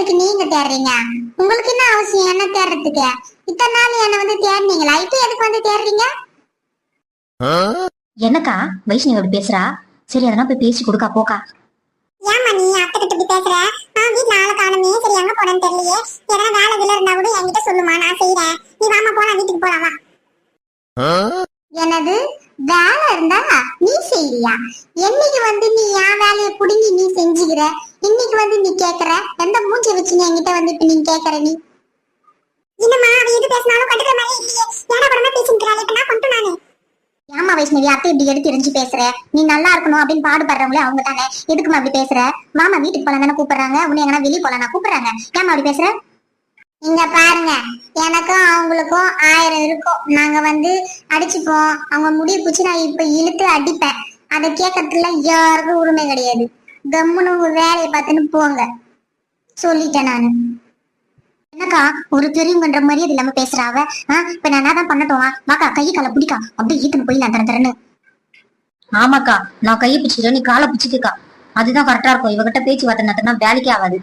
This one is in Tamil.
எதுக்கு நீங்க தேடுறீங்க உங்களுக்கு என்ன அவசியம்? என்ன தேடுறதுக்கு இத்தனை நாள் என்ன வந்து தேடுனீங்களா? இப்ப எதுக்கு வந்து தேடுறீங்க என்னக்கா? வைஷ்ணவி அப்படி பேசுறா? சரி அதெல்லாம் போய் பேசி கொடுக்கா போக்கா. ஏமா நீ அத்தை கிட்ட பேசுற? நான் வீட்டுல ஆளை காணுமே. சரி எங்க போனேன்னு தெரியலையே. எதனா வேலை கீழ இருந்தா கூட என்கிட்ட சொல்லுமா. நான் செய்யறேன் நீ வாமா போலாம். வீட்டுக்கு போலாம் வா. என்னது? வேலை இருந்தா நீ செய்யறியா என்னைக்கு வந்து நீ என் வேலையை புடுங்கி நீ செஞ்சுக்கிற? இன்னைக்கு வந்து நீ கேக்குற? எந்த மூஞ்சி என்கிட்ட வந்து இப்ப நீங்க கேக்குற நீ. என்னம்மா அவ எது பேசினாலும் கண்டுக்கிற மாதிரி இல்லையே. ஏன்னா படமா பேசிக்கிறாள் இப்ப நான் கொண்டு நானு. ஏமா வைஷ்ணவி அத்தை இப்படி எடுத்து எரிஞ்சு பேசுற? நீ நல்லா இருக்கணும் அப்படின்னு பாடுபடுறவங்களே அவங்க தானே எதுக்குமா அப்படி பேசுற? மாமா வீட்டுக்கு போலாம் தானே கூப்பிடுறாங்க. உன்னை எங்கன்னா வெளியே போலாம் நான் கூப்பிடுறாங்க. ஏமா அப்படி பேசுற? இங்க பாருங்க. எனக்கும் அவங்களுக்கும் ஆயிரம் இருக்கும். நாங்க வந்து அடிச்சுப்போம். அவங்க முடிய பிடிச்சி நான் இப்ப இழுத்து அடிப்பேன். அதை கேட்கறதுல யாருக்கும் உரிமை கிடையாது. கம்முன்னு உங்க வேலையை பார்த்துன்னு போங்க. சொல்லிட்டேன் நானு. என்னக்கா ஒரு பெரியவங்கன்ற மாதிரி அது இல்லாம பேசுற அவ இப்ப நான் என்னதான் பண்ணட்டும் வாக்கா கை காலை பிடிக்கா? அப்படியே ஈத்துன்னு போயிடலாம் தர தரன்னு ஆமாக்கா நான் கையை பிடிச்சிக்கிறேன் நீ காலை பிடிச்சிக்கா அதுதான் கரெக்டா இருக்கும். இவகிட்ட பேச்சு வார்த்தை நடத்தினா வேலைக்கே ஆகாது.